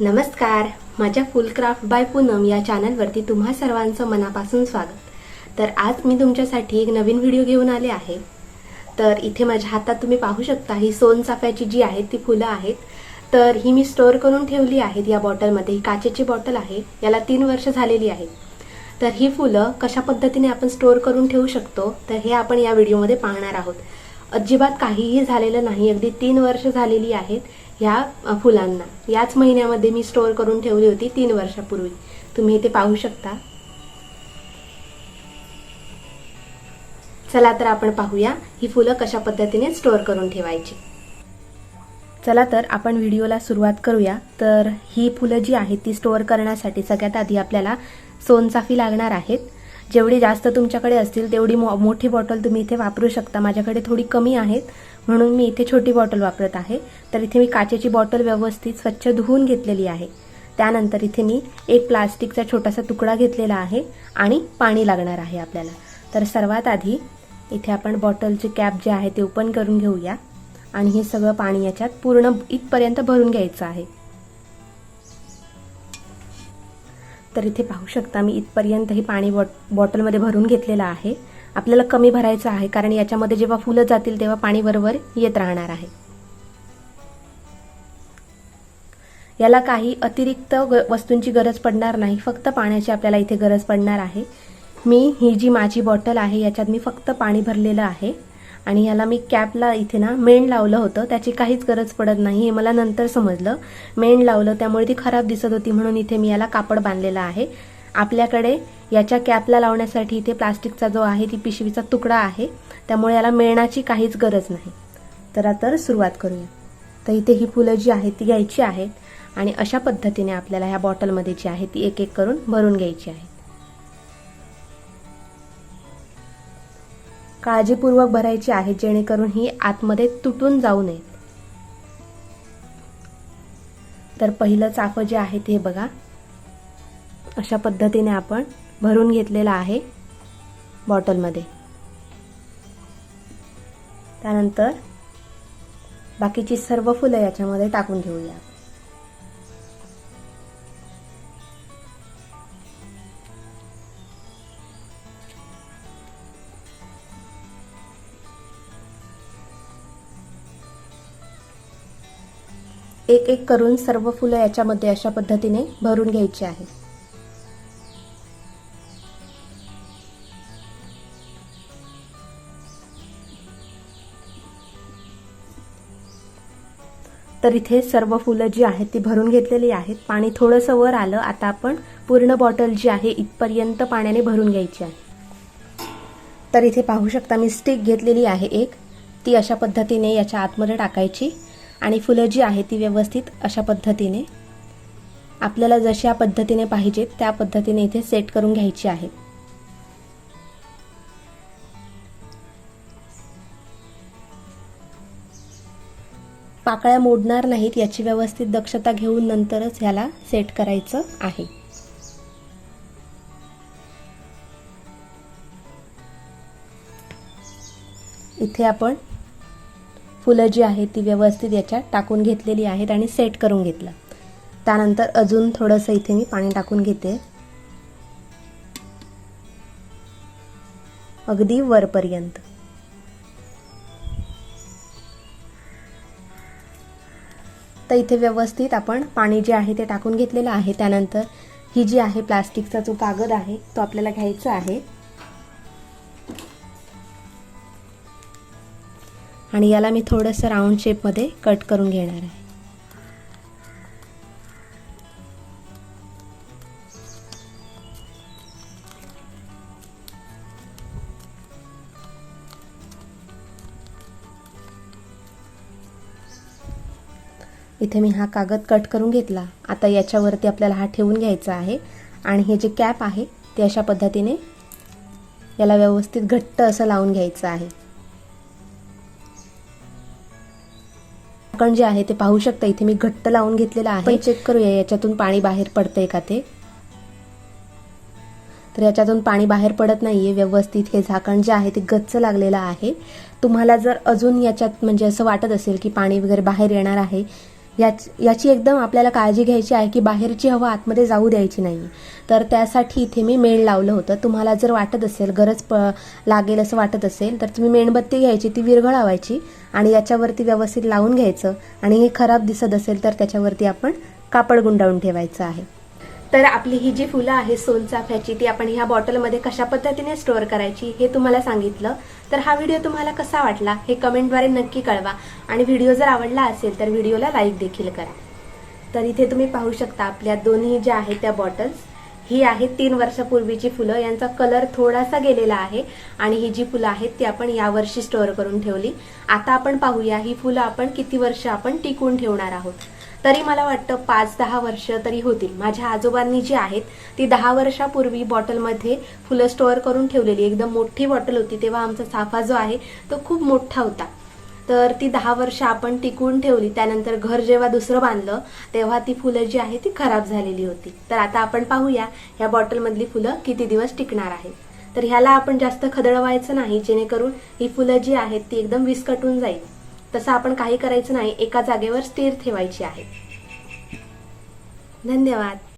नमस्कार. माझ्या फुलक्राफ्ट बाय पूनम या चॅनलवरती तुम्हा सर्वांचं मनापासून स्वागत. तर आज मी तुमच्यासाठी एक नवीन व्हिडिओ घेऊन आले आहे. तर इथे माझ्या हातात तुम्ही पाहू शकता ही सोनचाफ्याची जी आहेत ती फुलं आहेत. तर ही मी स्टोअर करून ठेवली आहेत या बॉटलमध्ये. ही काचेची बॉटल आहे. याला तीन वर्ष झालेली आहेत. तर ही फुलं कशा पद्धतीने आपण स्टोअर करून ठेवू शकतो तर हे आपण या व्हिडिओमध्ये पाहणार आहोत. अजिबात काहीही झालेलं नाही. अगदी तीन वर्ष झालेली आहेत. ह्या फुलांना. याच महिन्यामध्ये मी स्टोअर करून ठेवली होती तीन वर्षापूर्वी. तुम्ही इथे पाहू शकता. चला तर आपण पाहूया ही फुलं कशा पद्धतीने स्टोअर करून ठेवायची. चला तर आपण व्हिडिओला सुरुवात करूया. तर ही फुलं जी आहेत ती स्टोअर करण्यासाठी सगळ्यात आधी आपल्याला सोनचाफी लागणार आहेत. जेवढी जास्त तुमच्याकडे असतील तेवढी मो मोठी बॉटल तुम्ही इथे वापरू शकता. माझ्याकडे थोडी कमी आहेत. म्हणून मी इथे छोटी बॉटल वापरत आहे. तर इथे मी काचेची बॉटल व्यवस्थित स्वच्छ धुवून घेतलेली आहे. त्यानंतर इथे मी एक प्लास्टिकचा छोटासा तुकडा घेतलेला आहे आणि पाणी लागणार आहे आपल्याला. तर सर्वात आधी इथे आपण बॉटलचे कॅप जे आहे ते ओपन करून घेऊया आणि हे सगळं पाणी याच्यात पूर्ण इथपर्यंत भरून घ्यायचं आहे. तर इथे पाहू शकता मी इथपर्यंत हे पाणी बॉट बॉटलमध्ये भरून घेतलेलं आहे. आपल्याला कमी भरायचं आहे कारण याच्यामध्ये जेव्हा फुलं जातील तेव्हा पाणी बरोबर येत राहणार आहे. याला काही अतिरिक्त वस्तूंची गरज पडणार नाही फक्त पाण्याची आपल्याला इथे गरज पडणार आहे. मी ही जी माझी बॉटल आहे याच्यात मी फक्त पाणी भरलेलं आहे. आणि याला मी कॅपला इथे ना मेण लावलं होतं त्याची काहीच गरज पडत नाही हे मला नंतर समजलं. मेण लावलं त्यामुळे ती खराब दिसत होती म्हणून इथे मी याला कापड बांधलेलं आहे. आपल्याकडे याच्या कॅपला लावण्यासाठी इथे प्लास्टिकचा जो आहे ती पिशवीचा तुकडा आहे. त्यामुळे याला मिळण्याची काहीच गरज नाही. तर आता सुरुवात करूया. तर इथे ही फुलं जी आहेत ती घ्यायची आहेत आणि अशा पद्धतीने आपल्याला ह्या बॉटलमध्ये जी आहे ती एक एक करून भरून घ्यायची आहे. काळजीपूर्वक भरायची आहे जेणेकरून ही आतमध्ये तुटून जाऊ नये. तर पहिलं चाफं जे आहे ते बघा. अशा पद्धतीने आपण भरून घेतलेला आहे बॉटलमध्ये. त्यानंतर बाकीची सर्व फुलं याच्यामध्ये टाकून घेऊया. एक एक करून सर्व फुलं याच्यामध्ये अशा पद्धतीने भरून घ्यायची आहे. तर इथे सर्व फुलं जी आहेत ती भरून घेतलेली आहेत. पाणी थोडंसं वर आलं. आता आपण पूर्ण बॉटल जी आहे इथपर्यंत पाण्याने भरून घ्यायची आहे. तर इथे पाहू शकता मी स्टिक घेतलेली आहे एक. ती अशा पद्धतीने याच्या आतमध्ये टाकायची. आणि फुलं जी आहे ती व्यवस्थित अशा पद्धतीने. आपल्याला जशा पद्धतीने पाहिजेत त्या पद्धतीने इथे सेट करून घ्यायची आहे. पाकळ्या मोडणार नाहीत याची व्यवस्थित दक्षता घेऊन नंतरच ह्याला सेट करायचं आहे. इथे आपण फुलं जी आहेत ती व्यवस्थित याच्यात टाकून घेतलेली आहेत आणि सेट करून घेतलं. त्यानंतर अजून थोडंसं इथे मी पाणी टाकून घेते. अगदी वरपर्यंत. तर इथे व्यवस्थित आपण पाणी जे आहे ते टाकून घेतलेलं आहे. त्यानंतर ही जी आहे प्लास्टिकचा जो कागद आहे तो आपल्याला घ्यायचा आहे. आणि याला मी थोडंसं राऊंड शेपमध्ये कट करून घेणार आहे. इथे मी हा कागद कट करून घेतला. आता याच्यावरती आपल्याला हा ठेवून घ्यायचा आहे. आणि हे जे कॅप आहे ते अशा पद्धतीने याला व्यवस्थित घट्ट असं लावून घ्यायचं आहे. झाकण जे आहे ते पाहू शकता इथे मी घट्ट लावून घेतलेलं आहे. चेक करूया याच्यातून पाणी बाहेर पडतंय का ते? तर याच्यातून पाणी बाहेर पडत नाहीये व्यवस्थित हे झाकण जे आहे ते गच्च लागलेलं आहे. तुम्हाला जर अजून याच्यात म्हणजे असं वाटत असेल की पाणी वगैरे बाहेर येणार आहे याच याची एकदम आपल्याला काळजी घ्यायची आहे की बाहेरची हवा आतमध्ये जाऊ द्यायची नाही. तर त्यासाठी इथे मी मेण लावलं होतं. तुम्हाला जर वाटत असेल गरज प लागेल असं वाटत असेल तर तुम्ही मेणबत्ती घ्यायची ती विरघळावायची आणि याच्यावरती व्यवस्थित लावून घ्यायचं आणि हे खराब दिसत असेल तर त्याच्यावरती आपण कापड गुंडाळून ठेवायचं आहे. तर आपली ही जी फुलं आहे सोनचाफ्याची ती आपण ह्या बॉटलमध्ये कशा पद्धतीने स्टोअर करायची हे तुम्हाला सांगितलं. तर हा व्हिडिओ तुम्हाला कसा वाटला हे कमेंटद्वारे नक्की कळवा. आणि व्हिडिओ जर आवडला असेल तर व्हिडिओला लाईक देखील करा. तर इथे तुम्ही पाहू शकता आपल्या दोन्ही ज्या आहेत त्या बॉटल्स ही आहे तीन वर्षापूर्वीची फुलं. यांचा कलर थोडासा गेलेला आहे आणि ही जी फुलं आहेत ती आपण यावर्षी स्टोअर करून ठेवली. आता आपण पाहूया ही फुलं आपण किती वर्ष आपण टिकून ठेवणार आहोत. तरी मला वाटतं पाच दहा वर्ष तरी होतील. माझ्या आजोबांनी जी आहेत ती दहा वर्षापूर्वी बॉटलमध्ये फुलं स्टोअर करून ठेवलेली. एकदम मोठी बॉटल होती. तेव्हा आमचा साफा जो आहे तो खूप मोठा होता. तर ती दहा वर्ष आपण टिकवून ठेवली. त्यानंतर घर जेव्हा दुसरं बांधलं तेव्हा ती फुलं जी आहे ती खराब झालेली होती. तर आता आपण पाहूया ह्या बॉटलमधली फुलं किती दिवस टिकणार आहेत. तर ह्याला आपण जास्त खदळवायचं नाही. जेणेकरून ही फुलं जी आहेत ती एकदम विस्कटून जाईल. तसं आपण काही करायचं नाही एका जागेवर स्थिर ठेवायची आहे. धन्यवाद.